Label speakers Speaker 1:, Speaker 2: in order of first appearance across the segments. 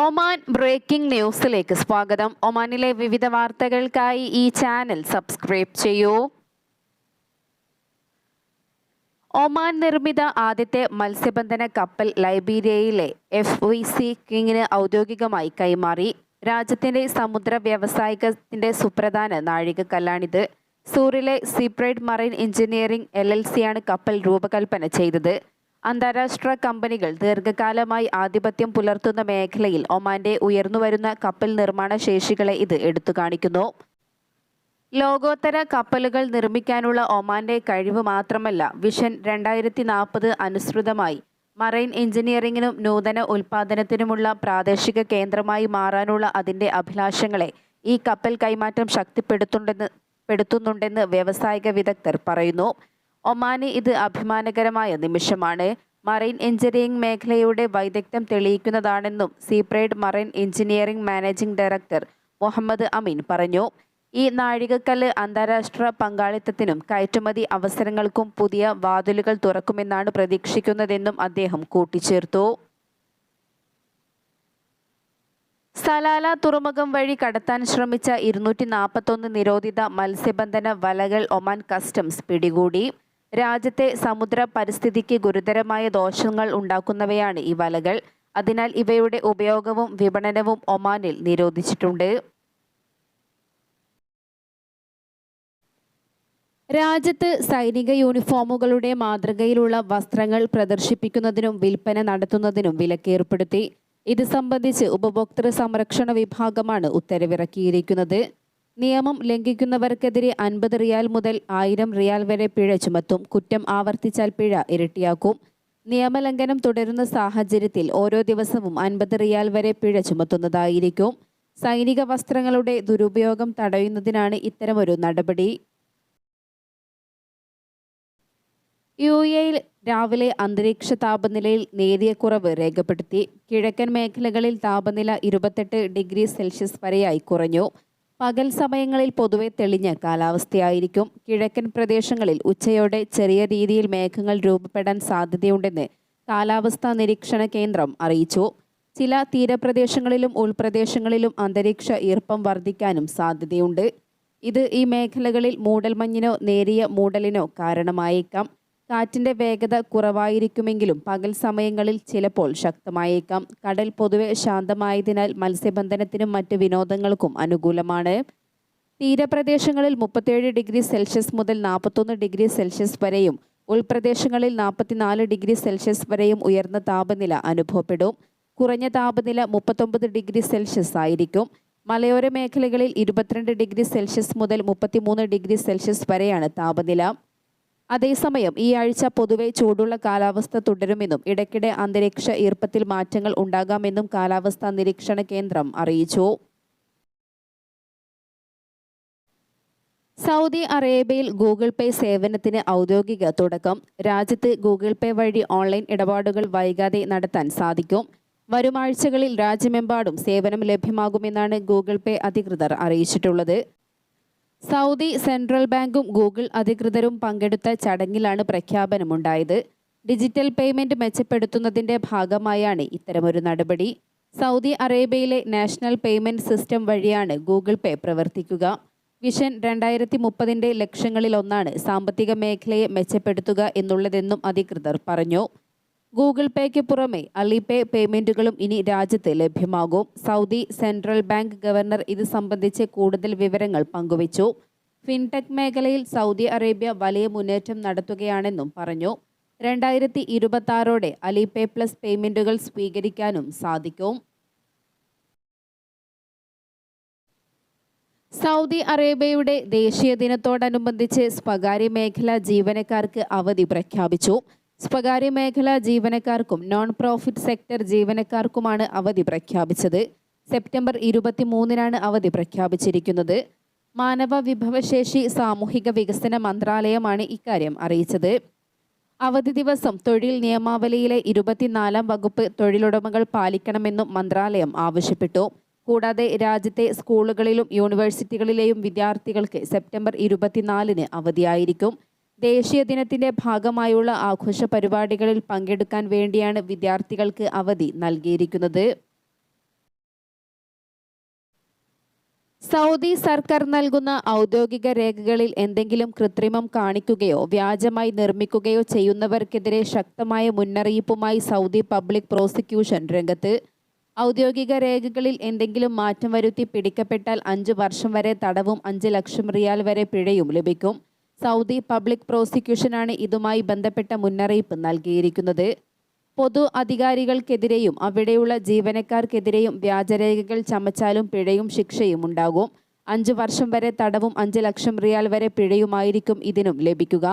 Speaker 1: Oman breaking ന്യൂസിലേക്ക് സ്വാഗതം ഒമാനിലെ വിവിധ വാർത്തകൾക്കായി ഈ ചാനൽ സബ്സ്ക്രൈബ് ചെയ്യൂ ഒമാൻ നിർമ്മിത ആദ്യത്തെ മത്സ്യബന്ധന കപ്പൽ ലൈബീരിയയിലെ എഫ് വി സി കിങ്ങിന് ഔദ്യോഗികമായി കൈമാറി രാജ്യത്തിൻ്റെ സമുദ്ര വ്യവസായികത്തിൻ്റെ സുപ്രധാന നാഴികക്കല്ലാണിത് സൂറിലെ Seapride marine engineering L L സിയാണ് കപ്പൽ രൂപകൽപ്പന ചെയ്തത് അന്താരാഷ്ട്ര കമ്പനികൾ ദീർഘകാലമായി ആധിപത്യം പുലർത്തുന്ന മേഖലയിൽ ഒമാന്റെ ഉയർന്നുവരുന്ന കപ്പൽ നിർമ്മാണ ശേഷികളെ ഇത് എടുത്തു കാണിക്കുന്നു ലോകോത്തര കപ്പലുകൾ നിർമ്മിക്കാനുള്ള ഒമാന്റെ കഴിവ് മാത്രമല്ല വിഷൻ രണ്ടായിരത്തി നാൽപ്പത് അനുസൃതമായി മറൈൻ എഞ്ചിനീയറിംഗിനും നൂതന ഉൽപാദനത്തിനുമുള്ള പ്രാദേശിക കേന്ദ്രമായി മാറാനുള്ള അതിൻ്റെ അഭിലാഷങ്ങളെ ഈ കപ്പൽ കൈമാറ്റം ശക്തിപ്പെടുത്തുന്നുണ്ടെന്ന് പെടുത്തുന്നുണ്ടെന്ന് വ്യവസായിക വിദഗ്ധർ പറയുന്നു ഒമാന് ഇത് അഭിമാനകരമായ നിമിഷമാണ് മറൈൻ എഞ്ചിനീയറിംഗ് മേഖലയുടെ വൈദഗ്ധ്യം തെളിയിക്കുന്നതാണെന്നും Seapride marine engineering managing director Muhammad Ameen പറഞ്ഞു ഈ നാഴികക്കല്ല് അന്താരാഷ്ട്ര പങ്കാളിത്തത്തിനും കയറ്റുമതി അവസരങ്ങൾക്കും പുതിയ വാതിലുകൾ തുറക്കുമെന്നാണ് പ്രതീക്ഷിക്കുന്നതെന്നും അദ്ദേഹം കൂട്ടിച്ചേർത്തു സലാല തുറമുഖം വഴി കടത്താൻ ശ്രമിച്ച ഇരുന്നൂറ്റി നിരോധിത മത്സ്യബന്ധന വലകൾ ഒമാൻ കസ്റ്റംസ് പിടികൂടി രാജ്യത്തെ സമുദ്ര പരിസ്ഥിതിക്ക് ഗുരുതരമായ ദോഷങ്ങൾ ഉണ്ടാക്കുന്നവയാണ് ഈ വലകൾ അതിനാൽ ഇവയുടെ ഉപയോഗവും വിപണനവും ഒമാനിൽ നിരോധിച്ചിട്ടുണ്ട് രാജ്യത്ത് സൈനിക യൂണിഫോമുകളുടെ മാതൃകയിലുള്ള വസ്ത്രങ്ങൾ പ്രദർശിപ്പിക്കുന്നതിനും വിൽപ്പന നടത്തുന്നതിനും വിലക്കേർപ്പെടുത്തി ഇത് സംബന്ധിച്ച് ഉപഭോക്തൃ സംരക്ഷണ വിഭാഗമാണ് ഉത്തരവിറക്കിയിരിക്കുന്നത് നിയമം ലംഘിക്കുന്നവർക്കെതിരെ അൻപത് റിയാൽ മുതൽ ആയിരം റിയാൽ വരെ പിഴ ചുമത്തും കുറ്റം ആവർത്തിച്ചാൽ പിഴ ഇരട്ടിയാക്കും നിയമലംഘനം തുടരുന്ന സാഹചര്യത്തിൽ ഓരോ ദിവസവും അൻപത് റിയാൽ വരെ പിഴ ചുമത്തുന്നതായിരിക്കും സൈനിക വസ്ത്രങ്ങളുടെ ദുരുപയോഗം തടയുന്നതിനാണ് ഇത്തരമൊരു നടപടി യു എയിൽ രാവിലെ അന്തരീക്ഷ താപനിലയിൽ നേരിയ കുറവ് രേഖപ്പെടുത്തി കിഴക്കൻ മേഖലകളിൽ താപനില ഇരുപത്തെട്ട് ഡിഗ്രി സെൽഷ്യസ് വരെയായി കുറഞ്ഞു പകൽ സമയങ്ങളിൽ പൊതുവെ തെളിഞ്ഞ കാലാവസ്ഥയായിരിക്കും കിഴക്കൻ പ്രദേശങ്ങളിൽ ഉച്ചയോടെ ചെറിയ രീതിയിൽ മേഘങ്ങൾ രൂപപ്പെടാൻ സാധ്യതയുണ്ടെന്ന് കാലാവസ്ഥാ നിരീക്ഷണ കേന്ദ്രം അറിയിച്ചു ചില തീരപ്രദേശങ്ങളിലും ഉൾപ്രദേശങ്ങളിലും അന്തരീക്ഷ ഈർപ്പം വർദ്ധിക്കാനും സാധ്യതയുണ്ട് ഇത് ഈ മേഖലകളിൽ മൂടൽമഞ്ഞിനോ നേരിയ മൂടലിനോ കാരണമായേക്കാം കാറ്റിന്റെ വേഗത കുറവായിരിക്കുമെങ്കിലും പകൽ സമയങ്ങളിൽ ചിലപ്പോൾ ശക്തമായേക്കാം കടൽ പൊതുവെ ശാന്തമായതിനാൽ മത്സ്യബന്ധനത്തിനും മറ്റ് വിനോദങ്ങൾക്കും അനുകൂലമാണ് തീരപ്രദേശങ്ങളിൽ മുപ്പത്തേഴ് ഡിഗ്രി സെൽഷ്യസ് മുതൽ നാൽപ്പത്തൊന്ന് ഡിഗ്രി സെൽഷ്യസ് വരെയും ഉൾപ്രദേശങ്ങളിൽ നാൽപ്പത്തിനാല് ഡിഗ്രി സെൽഷ്യസ് വരെയും ഉയർന്ന താപനില അനുഭവപ്പെടും കുറഞ്ഞ താപനില മുപ്പത്തൊമ്പത് ഡിഗ്രി സെൽഷ്യസ് ആയിരിക്കും മലയോര മേഖലകളിൽ ഇരുപത്തിരണ്ട് ഡിഗ്രി സെൽഷ്യസ് മുതൽ മുപ്പത്തിമൂന്ന് ഡിഗ്രി സെൽഷ്യസ് വരെയാണ് താപനില അതേസമയം ഈ ആഴ്ച പൊതുവെ ചൂടുള്ള കാലാവസ്ഥ തുടരുമെന്നും ഇടയ്ക്കിടെ അന്തരീക്ഷ ഈർപ്പത്തിൽ മാറ്റങ്ങൾ ഉണ്ടാകാമെന്നും കാലാവസ്ഥാ നിരീക്ഷണ കേന്ദ്രം അറിയിച്ചു സൗദി അറേബ്യയിൽ ഗൂഗിൾ പേ സേവനത്തിന് ഔദ്യോഗിക തുടക്കം രാജ്യത്ത് ഗൂഗിൾ പേ വഴി ഓൺലൈൻ ഇടപാടുകൾ വൈകാതെ നടത്താൻ സാധിക്കും വരുമാഴ്ചകളിൽ രാജ്യമെമ്പാടും സേവനം ലഭ്യമാകുമെന്നാണ് ഗൂഗിൾ പേ അധികൃതർ അറിയിച്ചിട്ടുള്ളത് സൗദി സെൻട്രൽ ബാങ്കും ഗൂഗിൾ അധികൃതരും പങ്കെടുത്ത ചടങ്ങിലാണ് പ്രഖ്യാപനമുണ്ടായത് ഡിജിറ്റൽ പേയ്മെന്റ് മെച്ചപ്പെടുത്തുന്നതിന്റെ ഭാഗമായാണ് ഇത്തരമൊരു നടപടി സൗദി അറേബ്യയിലെ നാഷണൽ പേയ്മെന്റ് സിസ്റ്റം വഴിയാണ് ഗൂഗിൾ പേ പ്രവർത്തിക്കുക വിഷൻ രണ്ടായിരത്തി മുപ്പതിൻ്റെ ലക്ഷ്യങ്ങളിലൊന്നാണ് സാമ്പത്തിക മേഖലയെ മെച്ചപ്പെടുത്തുക എന്നുള്ളതെന്നും അധികൃതർ പറഞ്ഞു ഗൂഗിൾ പേയ്ക്ക് പുറമെ അലിപേ പേയ്മെന്റുകളും ഇനി രാജ്യത്ത് ലഭ്യമാകും സൗദി സെൻട്രൽ ബാങ്ക് ഗവർണർ ഇത് സംബന്ധിച്ച് കൂടുതൽ വിവരങ്ങൾ പങ്കുവച്ചു ഫിൻടെക് മേഖലയിൽ സൗദി അറേബ്യ വലിയ മുന്നേറ്റം നടത്തുകയാണെന്നും പറഞ്ഞു രണ്ടായിരത്തി ഇരുപത്തി അലിപേ പ്ലസ് പേയ്മെന്റുകൾ സ്വീകരിക്കാനും സാധിക്കും സൗദി അറേബ്യയുടെ ദേശീയ ദിനത്തോടനുബന്ധിച്ച് സ്വകാര്യ മേഖലാ ജീവനക്കാർക്ക് അവധി പ്രഖ്യാപിച്ചു സ്വകാര്യ മേഖലാ ജീവനക്കാർക്കും നോൺ പ്രോഫിറ്റ് സെക്ടർ ജീവനക്കാർക്കുമാണ് അവധി പ്രഖ്യാപിച്ചത് സെപ്റ്റംബർ മൂന്നിനാണ് അവധി പ്രഖ്യാപിച്ചിരിക്കുന്നത് മാനവ വിഭവശേഷി സാമൂഹിക വികസന മന്ത്രാലയമാണ് ഇക്കാര്യം അറിയിച്ചത് അവധി ദിവസം തൊഴിൽ നിയമാവലിയിലെ ഇരുപത്തിനാലാം വകുപ്പ് തൊഴിലുടമകൾ പാലിക്കണമെന്നും മന്ത്രാലയം ആവശ്യപ്പെട്ടു കൂടാതെ രാജ്യത്തെ സ്കൂളുകളിലും യൂണിവേഴ്സിറ്റികളിലെയും വിദ്യാർത്ഥികൾക്ക് സെപ്റ്റംബർ ഇരുപത്തിനാലിന് അവധിയായിരിക്കും ദേശീയ ദിനത്തിന്റെ ഭാഗമായുള്ള ആഘോഷ പരിപാടികളിൽ പങ്കെടുക്കാൻ വേണ്ടിയാണ് വിദ്യാർത്ഥികൾക്ക് അവധി നൽകിയിരിക്കുന്നത് സൗദി സർക്കാർ നൽകുന്ന ഔദ്യോഗിക രേഖകളിൽ എന്തെങ്കിലും കൃത്രിമം കാണിക്കുകയോ വ്യാജമായി നിർമ്മിക്കുകയോ ചെയ്യുന്നവർക്കെതിരെ ശക്തമായ മുന്നറിയിപ്പുമായി സൗദി പബ്ലിക് പ്രോസിക്യൂഷൻ രംഗത്ത് ഔദ്യോഗിക രേഖകളിൽ എന്തെങ്കിലും മാറ്റം വരുത്തി പിടിക്കപ്പെട്ടാൽ അഞ്ചു വർഷം വരെ തടവും അഞ്ച് ലക്ഷം റിയാൽ വരെ പിഴയും ലഭിക്കും സൗദി പബ്ലിക് പ്രോസിക്യൂഷനാണ് ഇതുമായി ബന്ധപ്പെട്ട മുന്നറിയിപ്പ് നൽകിയിരിക്കുന്നത് പൊതു അധികാരികൾക്കെതിരെയും അവിടെയുള്ള ജീവനക്കാർക്കെതിരെയും വ്യാജരേഖകൾ ചമച്ചാലും പിഴയും ശിക്ഷയും ഉണ്ടാകും അഞ്ചു വർഷം വരെ തടവും അഞ്ച് ലക്ഷം റിയാൽ വരെ പിഴയുമായിരിക്കും ഇതിനും ലഭിക്കുക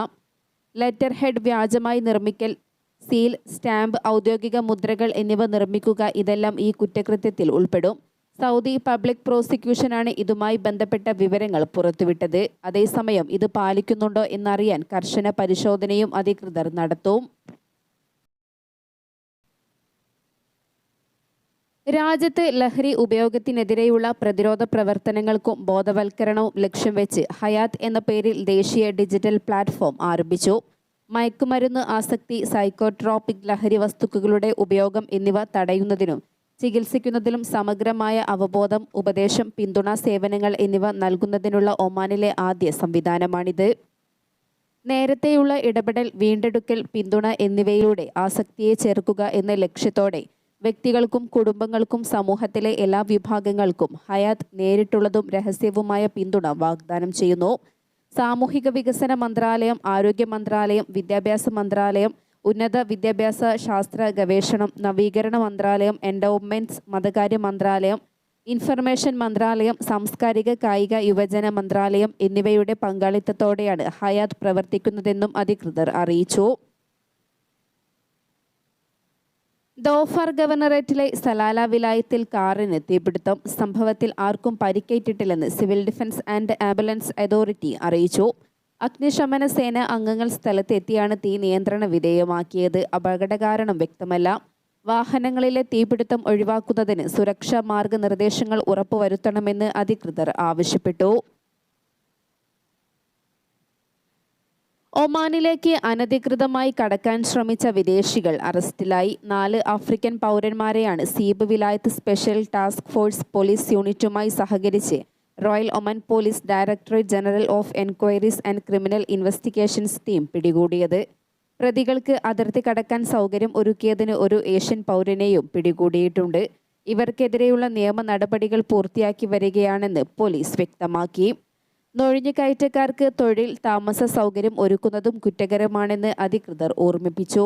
Speaker 1: ലെറ്റർ ഹെഡ് വ്യാജമായി നിർമ്മിക്കൽ സീൽ സ്റ്റാമ്പ് ഔദ്യോഗിക മുദ്രകൾ എന്നിവ നിർമ്മിക്കുക ഇതെല്ലാം ഈ കുറ്റകൃത്യത്തിൽ ഉൾപ്പെടും സൗദി പബ്ലിക് പ്രോസിക്യൂഷനാണ് ഇതുമായി ബന്ധപ്പെട്ട വിവരങ്ങൾ പുറത്തുവിട്ടത് അതേസമയം ഇത് പാലിക്കുന്നുണ്ടോ എന്നറിയാൻ കർശന പരിശോധനയും അധികൃതർ നടത്തും രാജ്യത്ത് ലഹരി ഉപയോഗത്തിനെതിരെയുള്ള പ്രതിരോധ പ്രവർത്തനങ്ങൾക്കും ബോധവൽക്കരണവും ലക്ഷ്യം വെച്ച് ഹയാത്ത് എന്ന പേരിൽ ദേശീയ ഡിജിറ്റൽ പ്ലാറ്റ്ഫോം ആരംഭിച്ചു മയക്കുമരുന്ന് ആസക്തി സൈക്കോട്രോപിക് ലഹരി വസ്തുക്കളുടെ ഉപയോഗം എന്നിവ തടയുന്നതിനും ചികിത്സിക്കുന്നതിലും സമഗ്രമായ അവബോധം ഉപദേശം പിന്തുണ സേവനങ്ങൾ എന്നിവ നൽകുന്നതിനുള്ള ഒമാനിലെ ആദ്യ സംവിധാനമാണിത് നേരത്തെയുള്ള ഇടപെടൽ വീണ്ടെടുക്കൽ പിന്തുണ എന്നിവയിലൂടെ ആസക്തിയെ ചേർക്കുക എന്ന ലക്ഷ്യത്തോടെ വ്യക്തികൾക്കും കുടുംബങ്ങൾക്കും സമൂഹത്തിലെ എല്ലാ വിഭാഗങ്ങൾക്കും ഹയാത്ത് നേരിട്ടുള്ളതും രഹസ്യവുമായ പിന്തുണ വാഗ്ദാനം ചെയ്യുന്നു സാമൂഹിക വികസന മന്ത്രാലയം ആരോഗ്യ മന്ത്രാലയം വിദ്യാഭ്യാസ മന്ത്രാലയം ഉന്നത വിദ്യാഭ്യാസ ശാസ്ത്ര ഗവേഷണം നവീകരണ മന്ത്രാലയം എൻഡോമെൻസ് മതകാര്യ മന്ത്രാലയം ഇൻഫർമേഷൻ മന്ത്രാലയം സാംസ്കാരിക കായിക യുവജന മന്ത്രാലയം എന്നിവയുടെ പങ്കാളിത്തത്തോടെയാണ് ഹയാത്ത് പ്രവർത്തിക്കുന്നതെന്നും അധികൃതർ അറിയിച്ചു ദോഫർ ഗവർണറേറ്റിലെ സലാല വിലായത്തിൽ കാറിന് തീപിടുത്തം സംഭവത്തിൽ ആർക്കും പരിക്കേറ്റിട്ടില്ലെന്ന് civil defence and ambulance authority അറിയിച്ചു അഗ്നിശമന സേന അംഗങ്ങൾ സ്ഥലത്തെത്തിയാണ് തീ നിയന്ത്രണ വിധേയമാക്കിയത് അപകട കാരണം വ്യക്തമല്ല വാഹനങ്ങളിലെ തീപിടുത്തം ഒഴിവാക്കുന്നതിന് സുരക്ഷാ മാർഗനിർദ്ദേശങ്ങൾ ഉറപ്പുവരുത്തണമെന്ന് അധികൃതർ ആവശ്യപ്പെട്ടു ഒമാനിലേക്ക് അനധികൃതമായി കടക്കാൻ ശ്രമിച്ച വിദേശികൾ അറസ്റ്റിലായി നാല് ആഫ്രിക്കൻ പൗരന്മാരെയാണ് സീബ് വിലായത്ത് സ്പെഷ്യൽ ടാസ്ക് ഫോഴ്സ് പോലീസ് യൂണിറ്റുമായി സഹകരിച്ച് royal Oman police directorate general of enquiries and criminal investigations team പിടികൂടിയത് പ്രതികൾക്ക് അതിർത്തി കടക്കാൻ സൗകര്യം ഒരുക്കിയതിന് ഒരു ഏഷ്യൻ പൗരനെയും പിടികൂടിയിട്ടുണ്ട് ഇവർക്കെതിരെയുള്ള നിയമ നടപടികൾ പൂർത്തിയാക്കി വരികയാണെന്ന് പോലീസ് വ്യക്തമാക്കി കയറ്റക്കാർക്ക് തൊഴിൽ താമസ സൗകര്യം ഒരുക്കുന്നതും കുറ്റകരമാണെന്ന് അധികൃതർ ഓർമ്മിപ്പിച്ചു